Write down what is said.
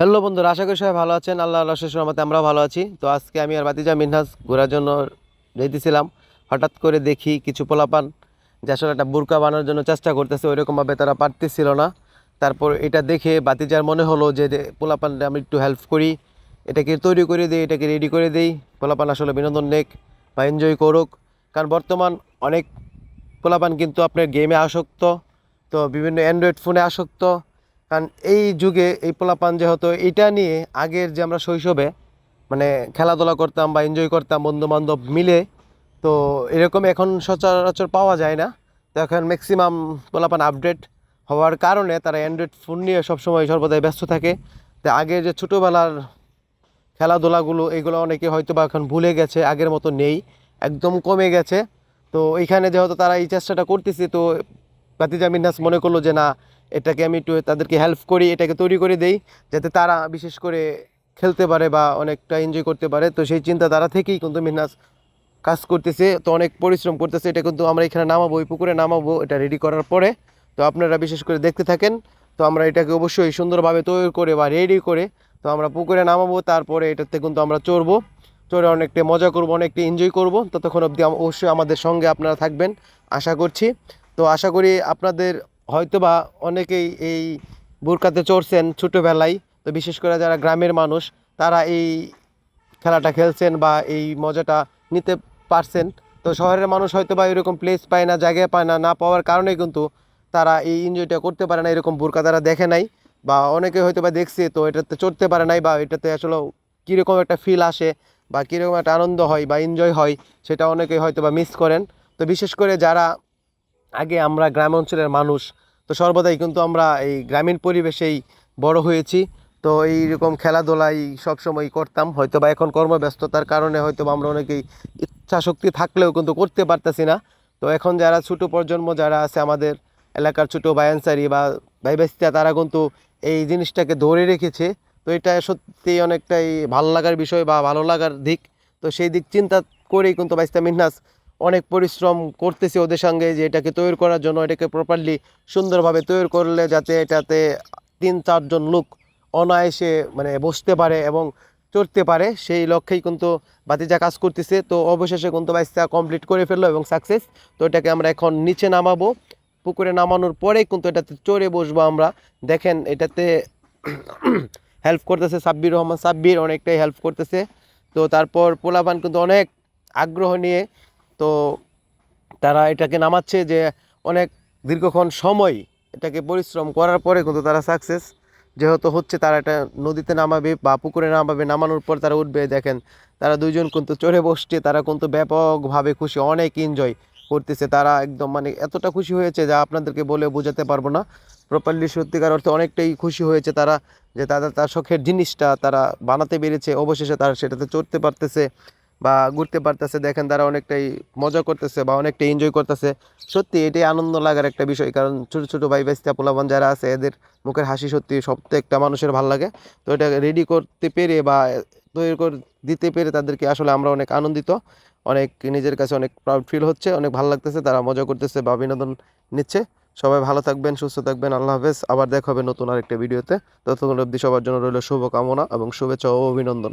Hello বন্ধুরা, আশা করি সবাই ভালো আছেন। আল্লাহ শেষ রহমতে আমরা ভালো আছি। তো আজকে আমি আর বাতিজা মিনহাজ ঘোরার জন্য যেতেছিলাম হঠাৎ করে দেখি কিছু পোলাপান যে আসলে একটা বুরকা বানানোর জন্য চেষ্টা করতেছে, ওইরকমভাবে তারা পারতেছিল না। তারপর এটা দেখে বাতিজার মনে হলো যে যে পোলাপানটা আমি একটু হেল্প করি। এটাকে তৈরি করে দিই, এটাকে রেডি করে দিই। পোলাপান আসলে বিনোদন নেক বা এনজয় করুক। কারণ বর্তমান অনেক পোলাপান কিন্তু আপনার গেমে আসক্ত, তো বিভিন্ন অ্যান্ড্রয়েড ফোনে আসক্ত। কারণ এই যুগে এই পোলাপান যেহেতু এটা নিয়ে আগের যে আমরা শৈশবে মানে খেলাধুলা করতাম বা এনজয় করতাম বন্ধু বান্ধব মিলে, তো এরকম এখন সচরাচর পাওয়া যায় না। তো এখন ম্যাক্সিমাম পোলাপান আপডেট হওয়ার কারণে তারা অ্যান্ড্রয়েড ফোন নিয়ে সবসময় সর্বদাই ব্যস্ত থাকে। তো আগে যে ছোটোবেলার খেলাধুলাগুলো, এগুলো অনেকে হয়তো বা এখন ভুলে গেছে, আগের মতো নেই, একদম কমে গেছে। তো এইখানে যেহেতু তারা এই চেষ্টাটা করতেছে, তো বাতিজা মিন্নাস মনে করল যে না এটাকে আমি একটু তাদেরকে হেল্প করি, এটাকে তৈরি করে দেই, যাতে তারা বিশেষ করে খেলতে পারে বা অনেকটা এনজয় করতে পারে। তো সেই চিন্তা তারা থেকেই কিন্তু মিন্নাস কাজ করতেছে, তো অনেক পরিশ্রম করতেছে। এটা কিন্তু আমরা এখানে নামাবো ওই পুকুরে নামাবো, এটা রেডি করার পরে তো আপনারা বিশেষ করে দেখতে থাকেন। তো আমরা এটাকে অবশ্যই সুন্দরভাবে তৈরি করে বা রেডি করে তো আমরা পুকুরে নামাবো, তারপরে এটাতে কিন্তু আমরা চড়বো। চড়ে অনেকটা মজা করব, অনেকটা এনজয় করব। ততক্ষণ অবধি অবশ্যই আমাদের সঙ্গে আপনারা থাকবেন, আশা করছি। তো আশা করি আপনাদের হয়তোবা অনেকেই এই বোরকাতে চড়ছেন ছোটোবেলায়, তো বিশেষ করে যারা গ্রামের মানুষ, তারা এই খেলাটা খেলছেন বা এই মজাটা নিতে পারছেন। তো শহরের মানুষ হয়তো বা এরকম প্লেস পায় না, জায়গা পায় না না পাওয়ার কারণেই কিন্তু তারা এই এনজয়টা করতে পারে না, এরকম বোরকা তারা দেখে নাই। বা অনেকে হয়তো বা দেখছে, তো এটাতে চড়তে পারে নাই বা এটাতে আসলে কীরকম একটা ফিল আসে বা কীরকম একটা আনন্দ হয় বা এনজয় হয়, সেটা অনেকে হয়তো বা মিস করেন। তো বিশেষ করে যারা আগে আমরা গ্রাম অঞ্চলের মানুষ, তো সর্বদাই কিন্তু আমরা এই গ্রামীণ পরিবেশেই বড় হয়েছি। তো এইরকম খেলাধুলাই সবসময় করতাম হয়তো বা এখন কর্মব্যস্ততার কারণে হয়তো বা আমরা অনেকেই ইচ্ছা শক্তি থাকলেও কিন্তু করতে পারতেছি না। তো এখন যারা ছোটো প্রজন্ম যারা আছে আমাদের এলাকার ছোটো বায়ানসারি বা ভাই তারা কিন্তু এই জিনিসটাকে ধরে রেখেছে। তো এটা সত্যি অনেকটাই ভালো লাগার বিষয় বা ভালো লাগার দিক। তো সেই দিক চিন্তা করেই কিন্তু বাইস্তা মিন্নাস অনেক পরিশ্রম করতেছে ওদের সঙ্গে যে এটাকে তৈরি করার জন্য, এটাকে প্রপারলি সুন্দরভাবে তৈরি করলে যাতে এটাতে তিন চারজন লোক অনায়াসে মানে বসতে পারে এবং চড়তে পারে, সেই লক্ষ্যেই কিন্তু বাতিজা কাজ করতেছে। তো অবশেষে কিন্তু বাইসটা কমপ্লিট করে ফেলল এবং সাকসেস তো এটাকে আমরা এখন নিচে নামাবো। পুকুরে নামানোর পরেই কিন্তু এটাতে চড়ে বসবো আমরা। দেখেন, এটাতে হেল্প করতেছে সাব্বির রহমান। সাব্বির অনেকটাই হেল্প করতেছে। তো তারপর পোলাপান কিন্তু অনেক আগ্রহ নিয়ে তো তারা এটাকে নামাচ্ছে যে অনেক দীর্ঘক্ষণ সময় এটাকে পরিশ্রম করার পরে কিন্তু তারা সাকসেস যেহেতু হচ্ছে তারা এটা নদীতে নামাবে বা পুকুরে নামাবে, নামানোর পর তারা উঠবে, দেখেন তারা দুইজন কিন্তু চড়ে বসছে, তারা কিন্তু ব্যাপকভাবে খুশি, অনেক এনজয় করতেছে। তারা একদম মানে এতটা খুশি হয়েছে যা আপনাদেরকে বলে বোঝাতে পারব না। প্রপারলি সত্যিকার অর্থে অনেকটাই খুশি হয়েছে তারা যে তাদের তার শখের জিনিসটা তারা বানাতে পেরেছে, অবশেষে তারা সেটাতে চড়তে পারতেছে। বা ঘুরতে পারতেছে, দেখেন তারা অনেকটাই মজা করতেছে বা অনেকটা এনজয় করতেছে। সত্যি এটাই আনন্দ লাগার একটা বিষয়, কারণ ছোটো ছোটো ভাই বাইস্তা পোলাবান যারা আছে, এদের মুখের হাসি সত্যি প্রত্যেকটা মানুষের ভালো লাগে। তো এটা রেডি করতে পেরে বা তৈরি করে, দিতে পেরে তাদেরকে আসলে আমরা অনেক আনন্দিত। অনেক নিজের কাছে অনেক প্রাউড ফিল হচ্ছে, অনেক ভালো লাগতেছে, তারা মজা করতেছে বা বিনোদন নিচ্ছে। সবাই ভালো থাকবেন, সুস্থ থাকবেন, আল্লাহ হাফেজ। আবার দেখা হবে নতুন আরেকটা ভিডিওতে ততক্ষণ অবধি সবার জন্য রইল শুভকামনা এবং শুভেচ্ছা ও অভিনন্দন।